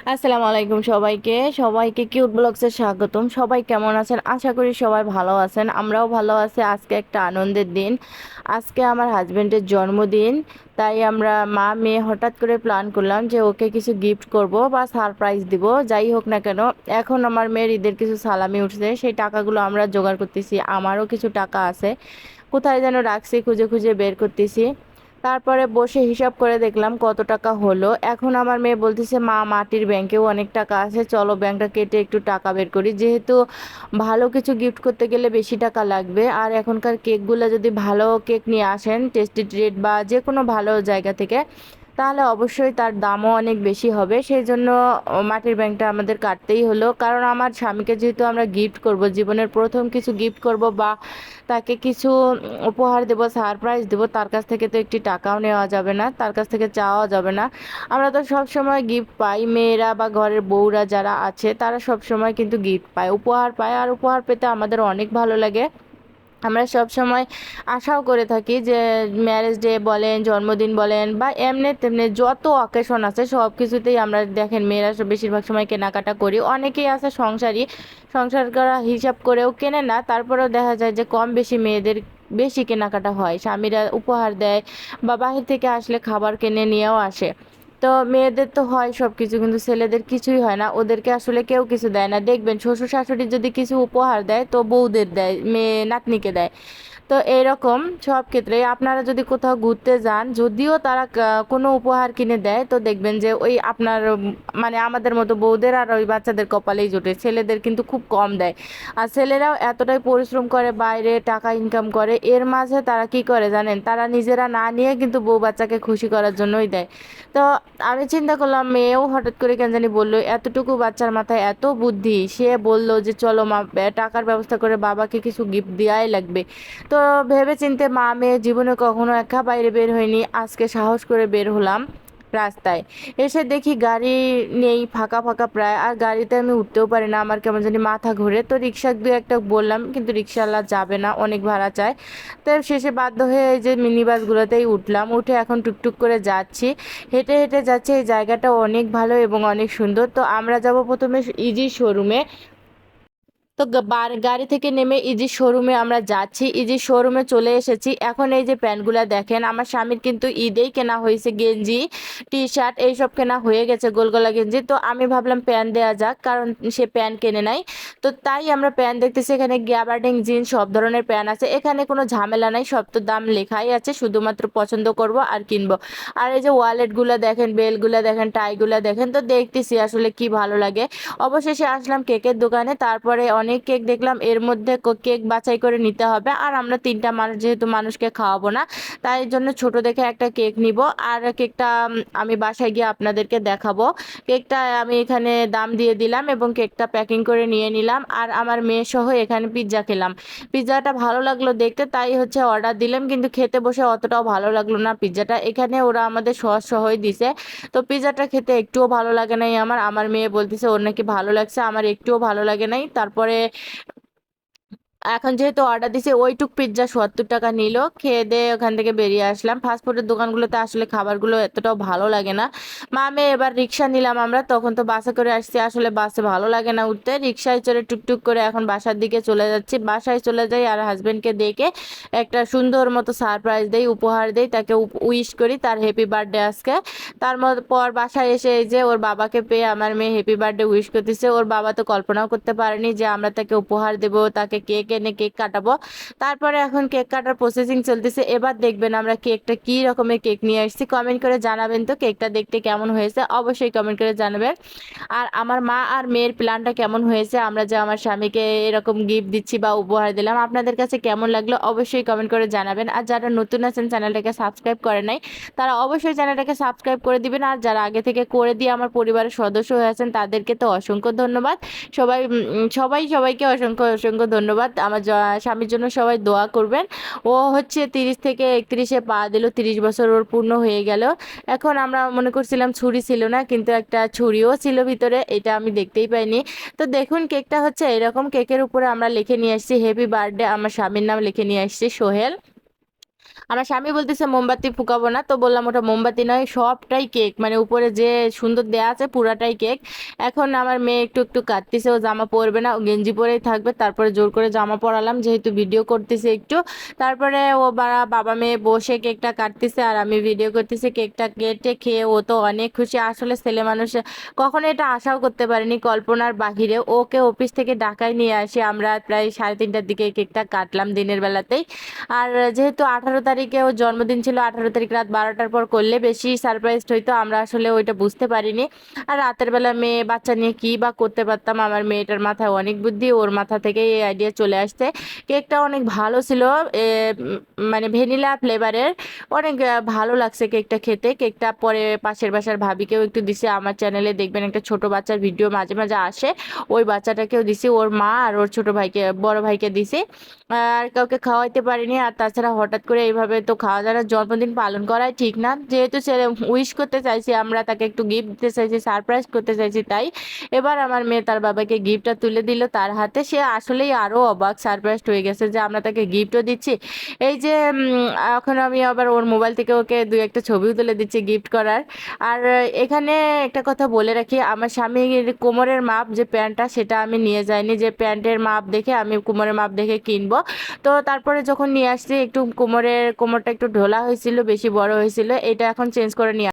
আসসালামু আলাইকুম সবাইকে। সবাইকে কিউট ব্লগসে স্বাগতম। সবাই কেমন আছেন? আশা করি সবাই ভালো আছেন। আমরাও ভালো আছি। আজকে একটা আনন্দের দিন। আজকে আমার হাজব্যান্ডের জন্মদিন। তাই আমরা মা মেয়ে হঠাৎ করে প্ল্যান করলাম যে ওকে কিছু গিফট করব বা সারপ্রাইজ দিব। যাই হোক না কেন, এখন আমার মেয়ের ঈদের কিছু সালামি উঠছে। সেই টাকাগুলো আমরা জোগাড় করতেছি। আমারও কিছু টাকা আছে। কোথায় যেন রাখছি, খুঁজে খুঁজে বের করতেছি। তারপরে বসে হিসাব করে দেখলাম কত টাকা হলো। এখন আমার মেয়ে বলতেছে, মা, মাটির ব্যাংকেও অনেক টাকা আছে, চলো ব্যাংকটা কেটে একটু টাকা বের করি। যেহেতু ভালো কিছু গিফট করতে গেলে বেশি টাকা লাগবে। আর এখনকার কেকগুলো যদি ভালো কেক নিয়ে আসেন টেস্টি ট্রিট বা যে কোনো ভালো জায়গা থেকে তাহলে অবশ্যই তার দামও অনেক বেশি হবে। সেই জন্য মাটির ব্যাংকটা আমাদের কাটতেই হলো। কারণ আমার স্বামীকে যেহেতু আমরা গিফট করব, জীবনের প্রথম কিছু গিফট করব বা তাকে কিছু উপহার দেব সারপ্রাইজ দেব, তার কাছ থেকে তো একটি টাকাও নেওয়া যাবে না, তার কাছ থেকে চাওয়া যাবে না। আমরা তো সব সময় গিফট পাই, মেয়েরা বা ঘরের বউরা যারা আছে, তারা সব সময় কিন্তু গিফট পায়, উপহার পায়। আর উপহার পেতে আমাদের অনেক ভালো লাগে। আমরা সব সময় আশাও করে থাকি যে ম্যারেজ ডে বলেন, জন্মদিন বলেন বা এমনি তেমনি যত অকেশন আছে সব কিছুতেই আমরা দেখেন মেয়েরা বেশিরভাগ সময় কেনাকাটা করি। অনেকেই আছে সংসারী, সংসার করা হিসাব করেও কেনে না। তারপরেও দেখা যায় যে কম বেশি মেয়েদের বেশি কেনাকাটা হয়। স্বামীরা উপহার দেয় বা বাহির থেকে আসলে খাবার কিনে নিয়েও আসে। তো মেয়েদের তো হয় সব কিছু কিন্তু ছেলেদের কিছুই হয় না। ওদেরকে আসলে কেউ কিছু দেয় না। দেখবেন শ্বশুর শাশুড়ি যদি কিছু উপহার দেয়, তো বউদের দেয়, মেয়ে নাতনিকে দেয়। তো এরকম সব ক্ষেত্রে আপনারা যদি কোথাও ঘুরতে যান, যদিও তারা কোনো উপহার কিনে দেয়, তো দেখবেন যে ওই আপনার মানে আমাদের মতো বউদের আর ওই বাচ্চাদের কপালেই জোটে। ছেলেদের কিন্তু খুব কম দেয়। আর ছেলেরাও এতটাই পরিশ্রম করে, বাইরে টাকা ইনকাম করে, এর মাঝে তারা কি করে জানেন? তারা নিজেরা না নিয়ে কিন্তু বউ বাচ্চাকে খুশি করার জন্যই দেয়। তো আমি চিন্তা করলাম, মেয়েও হঠাৎ করে কেন জানি বলল, এতটুকু বাচ্চার মাথায় এত বুদ্ধি? সে বলল যে, চলো মা টাকার ব্যবস্থা করে বাবাকে কিছু গিফট দেওয়াই লাগবে। তো ভেবে চিন্তে মা মেয়ে জীবনে কখনো একা বাইরে বের হয়নি, আজকে সাহস করে বের হলাম রাস্তায়। এসে দেখি গাড়ি নেই, ফাঁকা ফাঁকা প্রায়, আর গাড়িতে আমি উঠতেও পারি না, আমার কেমন জানি মাথা ঘুরে। তো রিক্সা দু একটা বললাম, কিন্তু রিক্সাওয়ালা যাবে না, অনেক ভাড়া চায়। তো শেষে বাধ্য হয়ে এই যে মিনি বাসগুলোতেই উঠলাম, উঠে এখন টুকটুক করে যাচ্ছি। হেঁটে হেঁটে যাচ্ছে, এই জায়গাটা অনেক ভালো এবং অনেক সুন্দর। তো আমরা যাব প্রথমে ইজি শোরুমে তো গাড়ি থেকে নেমে ইজি শোরুমে আমরা যাচ্ছি ইজি শোরুমে চলে এসেছি। এখন এই যে প্যান্টগুলা দেখেন, আমার স্বামীর কিন্তু ঈদেই কেনা হয়েছে, গেঞ্জি টি শার্ট এইসব কেনা হয়ে গেছে, গোলগলা গেঞ্জি। তো আমি ভাবলাম প্যান্ট দেওয়া যাক, কারণ সে প্যান্ট কেনে নাই। তো তাই আমরা প্যান্ট দেখতেছি, এখানে গ্যাবার্ডিং জিন্স সব ধরনের প্যান্ট আছে। এখানে কোনো ঝামেলা নাই, সব তো দাম লেখাই আছে, শুধুমাত্র পছন্দ করব আর কিনবো। আর এই যে ওয়ালেটগুলো দেখেন, বেলগুলো দেখেন, টাইগুলো দেখেন, তো দেখতেছি আসলে কি ভালো লাগে। অবশেষে আসলাম কেকের দোকানে, তারপরে অনেক কেক দেখলাম, এর মধ্যে কেক বাছাই করে নিতে হবে। আর আমরা তিনটা মানুষ, যেহেতু মানুষকে খাওয়াবো না, তাই জন্য ছোট দেখে একটা কেক নিব। আর কেকটা আমি বাসায় গিয়ে আপনাদেরকে দেখাবো। কেকটা আমি এখানে দাম দিয়ে দিলাম এবং কেকটা প্যাকিং করে নিয়ে নিলাম। আর আমার মেয়ে সহ এখানে পিৎজা খেলাম। পিৎজাটা ভালো লাগল দেখতে, তাই হচ্ছে অর্ডার দিলাম। কিন্তু খেতে বসে অতটাও ভালো লাগল না পিৎজাটা। এখানে ওরা আমাদের সস সহই দিছে। তো পিৎজাটা খেতে একটুও ভালো লাগে নাই আমার। আমার মেয়ে বলতেছে, ওর নাকি ভালো লাগছে, আমার একটুও ভালো লাগে নাই। তারপরে করে এখন যেহেতু অর্ডার দিছে, ওইটুক পিৎজা সত্তর টাকা নিল। খেয়ে দিয়ে ওখান থেকে বেরিয়ে আসলাম। ফাস্টফুডের দোকানগুলোতে আসলে খাবারগুলো এতটাও ভালো লাগে না। মা মেয়ে এবার রিক্সা নিলাম আমরা, তখন তো বাসে করে আসছি। আসলে বাসে ভালো লাগে না উঠতে। রিক্সায় চড়ে টুকটুক করে এখন বাসার দিকে চলে যাচ্ছি। বাসায় চলে যাই আর হাজবেন্ডকে দেখে একটা সুন্দর মতো সারপ্রাইজ দেই, উপহার দেই। তাকে উইশ করি তার হ্যাপি বার্থডে আজকে। তার পর বাসায় এসে এই যে ওর বাবাকে পেয়ে আমার মেয়ে হ্যাপি বার্থডে উইশ করতেছে। ওর বাবা তো কল্পনাও করতে পারেনি যে আমরা তাকে উপহার দেব, তাকে কেক এনে কেক কাটাবো। তারপরে এখন কেক কাটার প্রসেসিং চলতেছে। এবার দেখবেন আমরা কেকটা কি রকমের কেক নিয়ে আসছি। কমেন্ট করে জানাবেন তো কেকটা দেখতে কেমন হয়েছে? অবশ্যই কমেন্ট করে জানাবেন। আর আমার মা আর মেয়ের প্ল্যানটা কেমন হয়েছে? আমরা যে আমার স্বামীকে এরকম গিফট দিচ্ছি বা উপহার দিলাম, আপনাদের কাছে কেমন লাগল অবশ্যই কমেন্ট করে জানাবেন। আর যারা নতুন আছেন চ্যানেলটাকে সাবস্ক্রাইব করে নাই, তারা অবশ্যই চ্যানেলটাকে সাবস্ক্রাইব করে দিবেন। আর যারা আগে থেকে করে দিয়ে আমার পরিবারের সদস্য হয়ে আছেন, তাদেরকে তো অসংখ্য ধন্যবাদ। সবাই সবাই সবাইকে অসংখ্য অসংখ্য ধন্যবাদ। আমার স্বামীর জন্য সবাই দোয়া করবেন। ও হচ্ছে তিরিশ থেকে একত্রিশে পা দিল, তিরিশ বছর ওর পূর্ণ হয়ে গেল। এখন আমরা মনে করছিলাম ছুরি ছিল না, কিন্তু একটা ছুরিও ছিল ভিতরে, এটা আমি দেখতেই পাইনি। তো দেখুন কেকটা হচ্ছে এরকম কেকের উপরে আমরা লিখে নিয়ে আসছি হ্যাপি বার্থডে আমার স্বামীর নাম লিখে নিয়ে আসছি, সোহেল। আমার স্বামী বলতেছে, মোমবাতি ফুকাবো না। তো বললাম, ওটা মোমবাতি নয়, সবটাই কেক। মানে উপরে যে সুন্দর দেয়া আছে, পুরাটাই কেক। এখন আমার মেয়ে একটু একটু কাটতেছে ও জামা পরবে না, ও গেঞ্জি পরেই থাকবে। তারপরে জোর করে জামা পরালাম, যেহেতু ভিডিও করতেছে একটু। তারপরে ও বাবা বাবা মেয়ে বসে কেকটা কাটতেছে, আর আমি ভিডিও করতেছি, কেকটা কেটে খেয়ে ও তো অনেক খুশি। আসলে ছেলে মানুষ, কখনো এটা আশাও করতে পারিনি কল্পনার বাহিরে। ওকে অফিস থেকে ঢাকায় নিয়ে আসি, আমরা প্রায় সাড়ে তিনটার দিকে কেকটা কাটলাম দিনের বেলাতেই। আর যেহেতু আঠারো তারিখে ওর জন্মদিন ছিল, আঠারো তারিখ রাত বারোটার পর করলে বেশি সারপ্রাইজড হইতো আমরা আসলে ওইটা বুঝতে পারিনি। আর রাতের বেলা মেয়ে, বাচ্চা নিয়ে কী বা করতে পারতাম, আমার মেয়েটার মাথায় অনেক বুদ্ধি, ওর মাথা থেকে এই আইডিয়া চলে আসছে। কেকটা অনেক ভালো ছিল মানে ভ্যানিলা ফ্লেভারের, অনেক ভালো লাগছে কেকটা খেতে। কেকটা পরে পাশের বাসার ভাবিকেও একটু দিছে, আমার চ্যানেলে দেখবেন একটা ছোট বাচ্চার ভিডিও মাঝে মাঝে আসে, ওই বাচ্চাটাকেও দিছি, ওর মা আর ওর ছোট ভাইকে, বড় ভাইকে দিছি। আর কাউকে খাওয়াইতে পারিনি, আর তাছাড়া হঠাৎ করে এইভাবে তো খাওয়া দাওয়ার জন্মদিন পালন করাই ঠিক না। যেহেতু ছেলে উইশ করতে চাইছি, আমরা তাকে একটু গিফট দিতে চাইছি সারপ্রাইজ করতে চাইছি, তাই এবার আমার মেয়ে তার বাবাকে গিফটটা তুলে দিল তার হাতে। সে আসলেই আরও অবাক সারপ্রাইজড হয়ে গেছে যে আমরা তাকে গিফটও দিচ্ছি। এই যে এখন আমি আবার ওর মোবাইল থেকে ওকে দু একটা ছবিও তুলে দিচ্ছি গিফট করার। আর এখানে একটা কথা বলে রাখি, আমার স্বামীর কোমরের মাপ যে প্যান্টটা, সেটা আমি নিয়ে যাইনি। যে প্যান্টের মাপ দেখে আমি কোমরের মাপ দেখে কিনবো। তো তারপরে যখন নিয়ে আসছি, একটু কোমরের কোমরটা একটু ঢোলা হয়েছিল বেশি বড় হয়েছিল এটা এখন চেঞ্জ করে নিয়ে